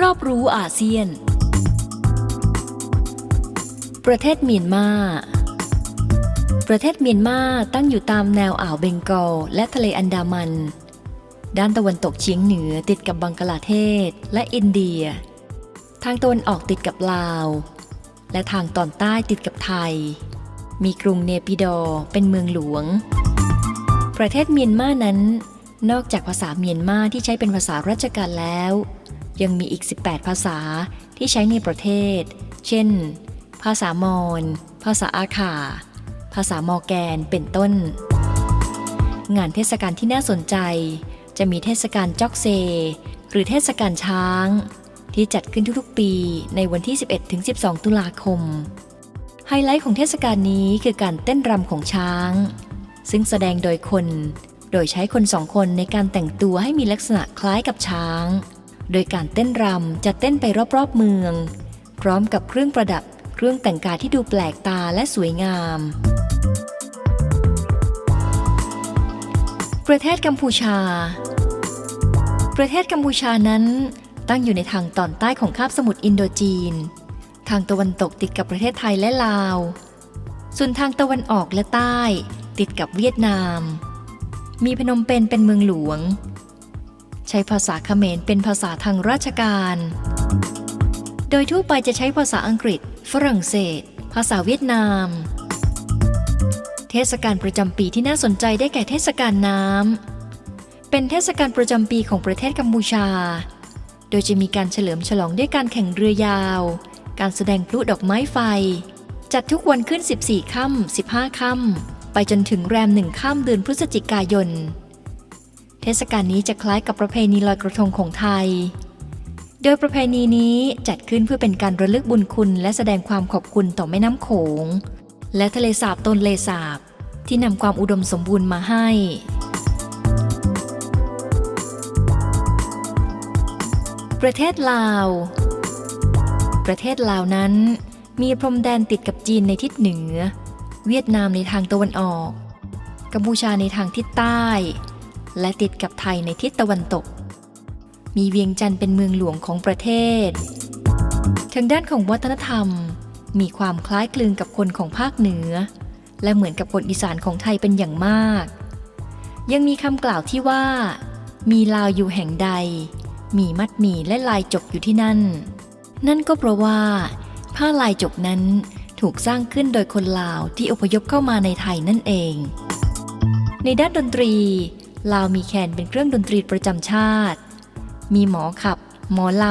รอบรู้อาเซียน ประเทศเมียนมาประเทศเมียนมาตั้งอยู่ตามแนวอ่าวเบงกอลและทะเลอันดามัน ด้านตะวันตกเฉียงเหนือติดกับบังกลาเทศและอินเดีย ทางตะวันออกติดกับลาว และทางตอนใต้ติดกับไทย มีกรุงเนปิดอร์เป็นเมืองหลวง ประเทศเมียนมานั้น นอกจากภาษาเมียนมาที่ใช้เป็นภาษาราชการแล้ว ยังมีอีก 18 ภาษาที่ใช้ในประเทศ เช่น ภาษามอญภาษาอาขา ภาษามอแกนเป็นต้น งานเทศกาลที่น่าสนใจ จะมีเทศกาลจอกเซ หรือเทศกาลช้าง ที่จัดขึ้นทุกๆปีในวันที่ 11-12 ตุลาคม ไฮไลท์ของเทศกาลนี้คือการเต้นรำของช้าง ซึ่งแสดงโดยคน โดยใช้คนสองคนในการแต่งตัวให้มีลักษณะคล้ายกับช้าง โดยการเต้นรำจะเต้นไปรอบๆเมือง พร้อมกับเครื่องประดับ เครื่องแต่งกายที่ดูแปลกตาและสวยงาม ประเทศกัมพูชา ประเทศกัมพูชานั้นตั้งอยู่ในทางตอนใต้ของคาบสมุทรอินโดจีน ทางตะวันตกติดกับประเทศไทยและลาว ส่วนทางตะวันออกและใต้ ติดกับเวียดนาม มีพนมเปญเป็นเมืองหลวง ใช้ภาษาเขมรเป็นภาษาทางราชการ โดยทั่วไปจะใช้ภาษาอังกฤษ ฝรั่งเศส ภาษาเวียดนาม เทศกาลประจำปีที่น่าสนใจได้แก่เทศกาลน้ำ เป็นเทศกาลประจำปีของประเทศกัมพูชา โดยจะมีการเฉลิมฉลองด้วยการแข่งเรือยาว การแสดงพลุดอกไม้ไฟ จัดทุกวันขึ้น 14 ค่ำ 15 ค่ำ ไปจนถึงแรมหนึ่งค่ำเดือนพฤศจิกายน เทศกาลนี้จะคล้ายกับประเพณีลอยกระทงของไทย โดยประเพณีนี้จัดขึ้นเพื่อเป็นการระลึกบุญคุณ และแสดงความขอบคุณต่อแม่น้ำโขง และทะเลสาบตนเลสาบ ที่นำความอุดมสมบูรณ์มาให้ประเทศลาว ประเทศลาวนั้น มีพรมแดนติดกับจีนในทิศเหนือ เวียดนามในทางตะวันออก กัมพูชาในทางทิศใต้ และติดกับไทยในทิศตะวันตก มีเวียงจันทร์เป็นเมืองหลวงของประเทศ ทางด้านของวัฒนธรรม มีความคล้ายคลึงกับคนของภาคเหนือ และเหมือนกับคนอีสานของไทยเป็นอย่างมาก ยังมีคำกล่าวที่ว่า มีลาวอยู่แห่งใด มีมัดหมีและลายจกอยู่ที่นั่น นั่นก็เพราะว่า ผ้าลายจกนั้นถูกสร้างขึ้นโดยคนลาวที่อพยพเข้ามาในไทยนั่นเอง ในด้านดนตรี ลาวมีแคนเป็นเครื่องดนตรีประจำชาติ มีหมอขับ หมอล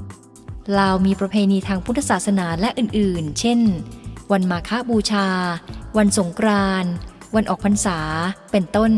ำ ลาวมีประเพณีทางพุทธศาสนาและอื่นๆ เช่น วันมาฆบูชา วันสงกรานต์วันออกพรรษา เป็นต้น